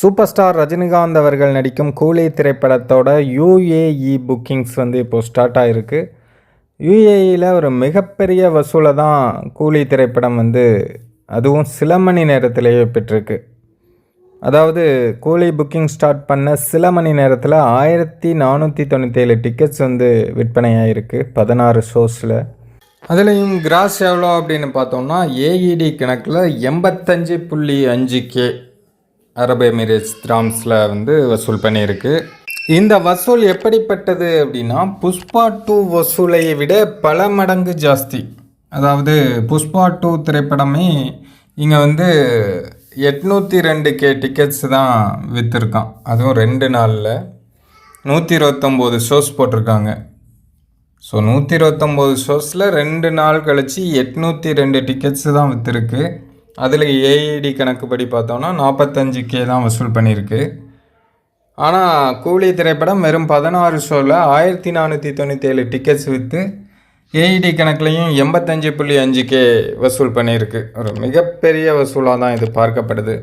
Super star Rajinikanth அவர்கள் நடிக்கும் கூலி திரைப்படத்தோட யூஏஇ புக்கிங்ஸ் வந்து இப்போது ஸ்டார்ட் ஆகிருக்கு யூஏஇயில் ஒரு மிகப்பெரிய வசூலை தான் கூலி திரைப்படம் வந்து அதுவும் சில மணி நேரத்திலேயே பெற்றிருக்கு. அதாவது கூலி புக்கிங் ஸ்டார்ட் பண்ண சில மணி நேரத்தில் ஆயிரத்தி நானூற்றி தொண்ணூற்றேழு டிக்கெட்ஸ் வந்து விற்பனையாயிருக்கு பதினாறு ஷோஸில் அதுலேயும் கிராஸ் எவ்வளோ அப்படின்னு பார்த்தோம்னா ஏஇடி கணக்கில் எண்பத்தஞ்சு புள்ளி அஞ்சு கே. அரபு எமிரேட்ஸ் திராம்ஸில் வந்து வசூல் பண்ணியிருக்கு. இந்த வசூல் எப்படிப்பட்டது அப்படின்னா புஷ்பா டூ வசூலை விட பல மடங்கு ஜாஸ்தி. அதாவது புஷ்பா டூ திரைப்படமே இங்கே வந்து எட்நூற்றி ரெண்டு கே டிக்கெட்ஸ் தான் விற்றுருக்கான் அதுவும் ரெண்டு நாளில். நூற்றி இருபத்தொம்போது ஷோஸ் போட்டிருக்காங்க. ஸோ நூற்றி இருபத்தொம்போது ஷோஸில் ரெண்டு நாள் கழித்து எட்நூற்றி ரெண்டு டிக்கெட்ஸ் தான் விற்றுருக்கு அதில் ஏஐடி கணக்குப்படி பார்த்தோன்னா நாற்பத்தஞ்சு கே தான் வசூல் பண்ணியிருக்கு. ஆனால் கூலி திரைப்படம் வெறும் பதினாறு ஷோவில் ஆயிரத்தி நானூற்றி தொண்ணூற்றி ஏழு டிக்கெட்ஸ் விற்று ஏஇடி கணக்குலையும் எண்பத்தஞ்சு புள்ளி அஞ்சு கே வசூல் பண்ணியிருக்கு. ஒரு மிகப்பெரிய வசூலாக தான் இது பார்க்கப்படுது.